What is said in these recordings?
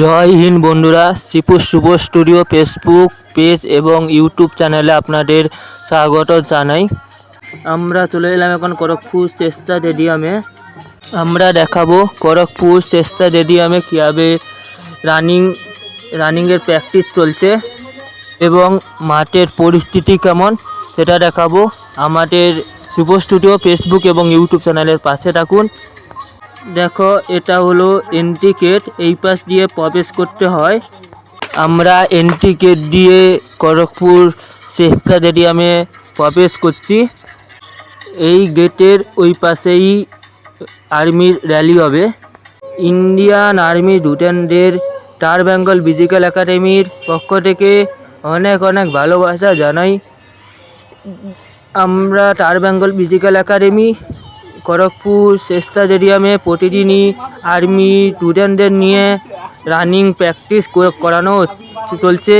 জয় হিন্দ বন্ধুরা Shipu Shubho studio Facebook page এবং YouTube চ্যানেলে আপনাদের স্বাগত জানাই। আমরা চলে এলাম এখন খড়গপুর চেষ্টা স্টেডিয়ামে আমরা দেখাবো খড়গপুর চেষ্টা স্টেডিয়ামে কীভাবে রানিং রানিংয়ের প্র্যাকটিস চলছে এবং মাঠের পরিস্থিতি কেমন সেটা দেখাবো। আমাদের শুভ স্টুডিও ফেসবুক এবং ইউটিউব চ্যানেলের পাশে থাকুন। দেখো, এটা হলো এন্ট্রি গেট এই পাশ দিয়ে প্রবেশ করতে হয়। আমরা এন্ট্রি গেট দিয়ে খড়গপুর শেষা স্টেডিয়ামে প্রবেশ করছি। এই গেটের ওই পাশেই আর্মির র্যালি হবে। ইন্ডিয়ান আর্মি স্টুডেন্টদের স্টার বেঙ্গল ফিজিক্যাল একাডেমির পক্ষ থেকে অনেক অনেক ভালোবাসা জানাই। আমরা star Bengal physical academy Kharagpur স্টেডিয়ামে প্রতিদিনই আর্মি স্টুডেন্টদের নিয়ে রানিং প্র্যাকটিস করানো চলছে।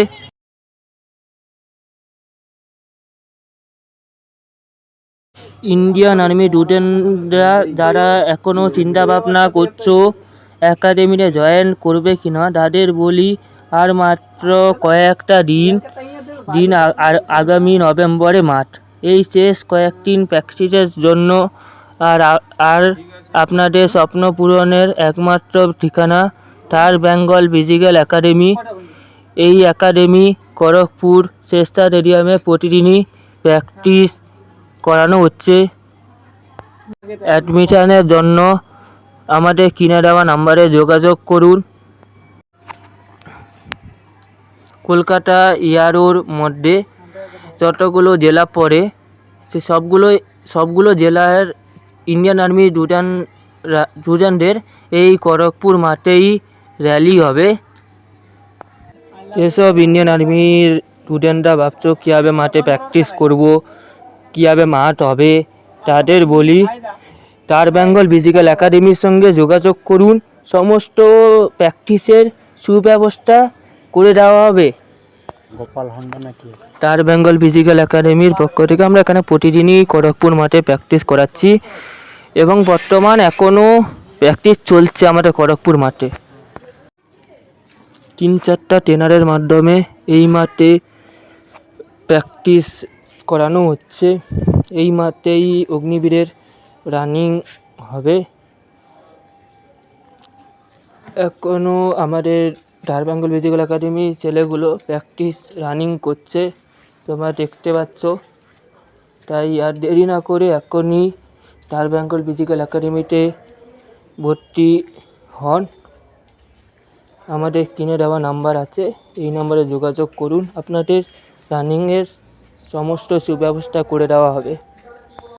ইন্ডিয়ান আর্মি স্টুডেন্টরা যারা এখনও চিন্তা ভাবনা করছ একাডেমিতে জয়েন করবে কি না তাদের বলি আর মাত্র কয়েকটা দিন দিন আগামী নভেম্বরে মাঠ। এই শেষ কয়েকদিন প্র্যাকটিসের জন্য আর আর আপনাদের স্বপ্ন পূরণের একমাত্র ঠিকানা স্টার বেঙ্গল ফিজিক্যাল একাডেমি। এই একাডেমি খড়গপুর চেষ্টা স্টেডিয়ামে প্রতিদিনই প্র্যাকটিস করানো হচ্ছে। অ্যাডমিশনের জন্য আমাদের কিনে দেওয়া নাম্বারে যোগাযোগ করুন। কলকাতা ইয়ারোর মধ্যে যতগুলো জেলা পড়ে, সে সবগুলো সবগুলো জেলার ইন্ডিয়ান আর্মি স্টুডেন্ট স্টুডেন্টদের এই খড়গপুর মাঠেই র্যালি হবে। যেসব ইন্ডিয়ান আর্মির স্টুডেন্টরা ভাবছ কীভাবে মাঠে প্র্যাকটিস করব কীভাবে মাঠ হবে তাদের বলি তার বেঙ্গল ফিজিক্যাল একাডেমির সঙ্গে যোগাযোগ করুন সমস্ত প্র্যাকটিসের সুব্যবস্থা করে দেওয়া হবে। তার বেঙ্গল ফিজিক্যাল একাডেমির পক্ষ থেকে আমরা এখানে প্রতিদিনই খড়গপুর মাঠে প্র্যাকটিস করাচ্ছি। এবং বর্তমান এখনও প্র্যাকটিস চলছে আমাদের খড়গপুর মাঠে। তিন চারটা ট্রেনারের মাধ্যমে এই মাঠে প্র্যাকটিস করানো হচ্ছে। এই মাঠেই অগ্নিবীরের রানিং হবে। এখনও আমাদের ধার বেঙ্গল ফিজিক্যাল একাডেমি ছেলেগুলো প্র্যাকটিস রানিং করছে। তোমরা দেখতে পাচ্ছ। তাই আর দেরি না করে এখনই ধার বেঙ্গল ফিজিক্যাল একাডেমিতে ভর্তি হন। আমাদের কিনে দেওয়া নাম্বার আছে, এই নাম্বারে যোগাযোগ করুন। আপনাদের রানিংয়ের সমস্ত সুব্যবস্থা করে দেওয়া হবে।